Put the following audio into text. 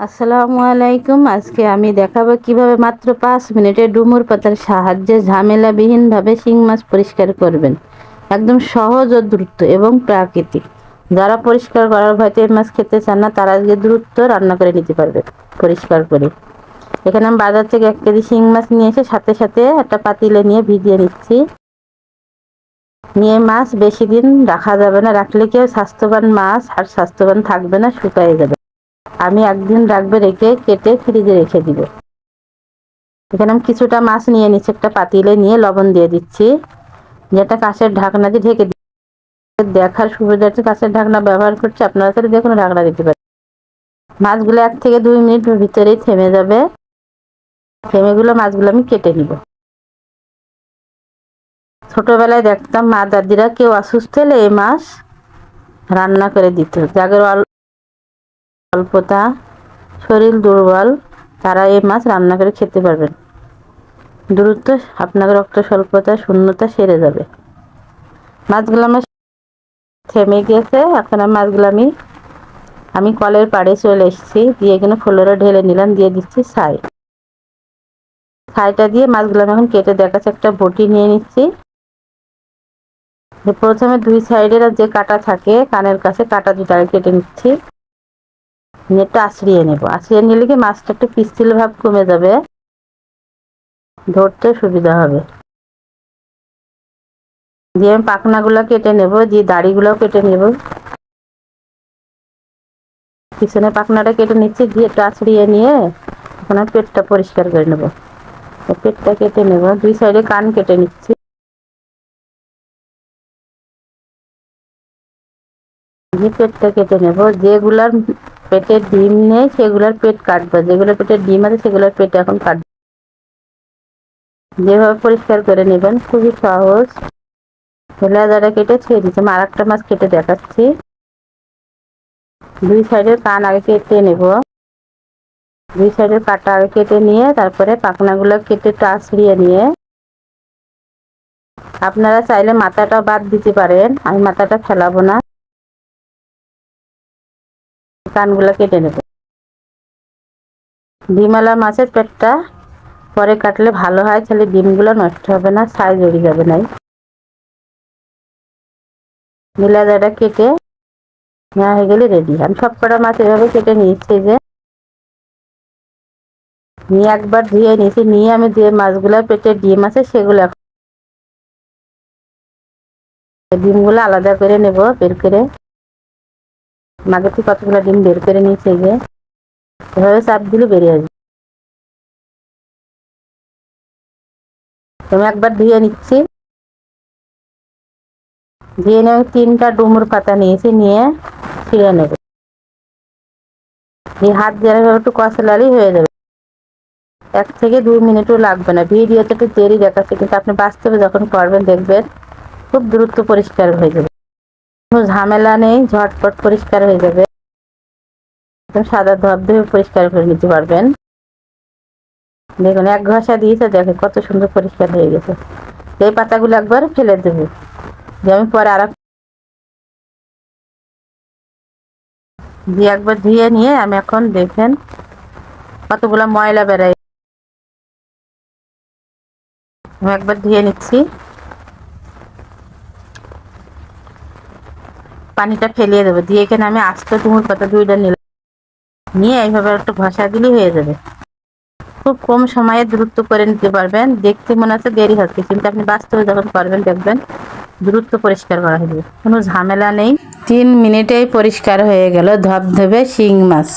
আসসালামু আলাইকুম। আজকে আমি দেখাবো কীভাবে মাত্র পাঁচ মিনিটে ডুমুর পাতার সাহায্যে ঝামেলাবিহীনভাবে শিং মাছ পরিষ্কার করবেন। একদম সহজ ও দ্রুত এবং প্রাকৃতিক। যারা পরিষ্কার করার ভয়তে মাছ খেতে চান না, তারা আজকে দ্রুত রান্না করে নিতে পারবে, পরিষ্কার করে। এখানে আমি বাজার থেকে এক কেজি শিং মাছ নিয়ে এসে সাথে সাথে একটা পাতিলে নিয়ে ভিজিয়ে নিচ্ছি। নিয়ে মাছ বেশি দিন রাখা যাবে না। রাখলে কেউ স্বাস্থ্যবান মাছ আর স্বাস্থ্যবান থাকবে না, শুকায় যাবে। আমি একদিন রাখবে রেখে কেটে ফ্রিজে রেখে দিব। এখানে আমি কিছুটা মাছ নিয়ে নিচ্ছি, একটা পাতিলে নিয়ে লবণ দিয়ে দিচ্ছি। যেটা কাঁচের ঢাকনা দিয়ে ঢেকে দিচ্ছি। দেখার সুবিধার্থে কাঁচের ঢাকনা ব্যবহার করছি, আপনারা তাহলে দেখুন ঢাকনা দিতে পারেন। মাছগুলো এক থেকে দুই মিনিট ভিতরেই থেমে যাবে। থেমেগুলো মাছগুলো আমি কেটে নিব। ছোটবেলায় দেখতাম মা দাদিরা কেউ অসুস্থ হলে এই মাছ রান্না করে দিত। যাদের অল্পতা শরীর দুর্বল, তারা এই মাছ রান্না করে খেতে পারবেন। দ্রুত আপনার রক্ত স্বল্পতা, শূন্যতা সেরে যাবে। মাছগুলো আমার থেমে গেছে। এখন আমি মাছগুলো আমি আমি কলের পাড়ে চলে এসেছি। দিয়ে এখানে ফ্লোরে ঢেলে নিলাম, দিয়ে দিচ্ছি ছাই। ছাইটা দিয়ে মাছগুলো আমি এখন কেটে দেখাচ্ছে একটা বটি নিয়ে নিচ্ছি। প্রথমে দুই সাইডের যে কাটা থাকে, কানের কাছে কাটা দুটাকে কেটে নিচ্ছি। নেটটা আছড়িয়ে নেব। আছড়িয়ে নিলে কি মাছটা একটু পিস্তিল ভাব কমে যাবে? ধরতে সুবিধা হবে। দিয়ে আমি পাখনাগুলো কেটে নেব, দিয়ে দাড়িগুলোও কেটে নেব। পিছনে পাখনাটা কেটে নিচ্ছি, দিয়ে একটু আছড়িয়ে নিয়ে ওখানে পেটটা পরিষ্কার করে নেব। পেটটা কেটে নেব। দুই সাইডে কান কেটে নিচ্ছি। পেটটা কেটে নেব। যেগুলার পেটে ডিম নেই, সেগুলোর পেট কাটবো। যেগুলো পেটে ডিম আছে, সেগুলোর পেট এখন কাটবো। যেভাবে পরিষ্কার করে নেবেন, খুবই সহজ। লেজাটা কেটে ছেড়ে দিচ্ছি। আর একটা মাছ কেটে দেখাচ্ছি। দুই সাইডের কান আগে কেটে নেব। দুই সাইডের কাটা আগে কেটে নিয়ে, তারপরে পাখনাগুলো কেটে টাছড়িয়ে নিয়ে। আপনারা চাইলে মাথাটা বাদ দিতে পারেন। আমি মাথাটা ফেলাবো না। কানগুলো কেটে নেব। ডিমওয়ালা মাছের পেটটা পরে কাটলে ভালো হয়, তাহলে ডিমগুলো নষ্ট হবে না সাইজ জড়ি যাবে নাই বিলাদাটা কেটে নেওয়া হয়ে গেলে রেডি আমি সব কটা মাছ এভাবে কেটে নিয়েছি যে, নিয়ে একবার ধুয়ে নিয়েছি। নিয়ে আমি যে মাছগুলো পেটে ডিম আছে সেগুলো ডিমগুলো আলাদা করে নেব, বের করে মাঝে থেকে কতগুলো ডিম বের করে নিয়েছে যে। এভাবে চাপ দিলে বেরিয়ে আসবে। আমি একবার ধুয়ে নিচ্ছি। ধুয়ে নিয়ে তিনটা ডুমুর পাতা নিয়েছি, নিয়ে ছিঁড়ে নেব। এই হাত দিয়ে একটু কষলালি হয়ে যাবে। এক থেকে দুই মিনিটও লাগবে না। ভিডিওতে একটু দেরি দেখাচ্ছে, কিন্তু আপনি বাস্তবে যখন করবেন, দেখবেন খুব দ্রুত পরিষ্কার হয়ে যাবে। কোনো ঝামেলা নেই, ঝটপট পরিষ্কার হয়ে যাবে। সাদা ধপ ধরে পরিষ্কার করে নিতে পারবেন। দেখুন, এক ঘষা দিয়েছে দেখে কত সুন্দর পরিষ্কার হয়ে গেছে। এই পাতাগুলো একবার ফেলে দেবো। যে আমি পরে আর দিয়ে একবার ধুয়ে নিয়ে আমি এখন দেখেন কতগুলো ময়লা বেড়াই আমি একবার ধুয়ে নিচ্ছি। পানিটা ফেলিয়ে দেবো। দিয়ে এখানে আমি আস্তে তুমুর পাতা দুইটা নিলাম। নিয়ে এইভাবে একটু ঘষা দিলেই হয়ে যাবে। খুব কম সময়ে দ্রুত করে নিতে পারবেন। দেখতে মনে হচ্ছে দেরি হচ্ছে, কিন্তু আপনি বাস্তবে যখন করবেন দেখবেন দ্রুত পরিষ্কার করা হয়ে যাবে। কোনো ঝামেলা নেই। তিন মিনিটেই পরিষ্কার হয়ে গেল ধবধবে শিং মাছ।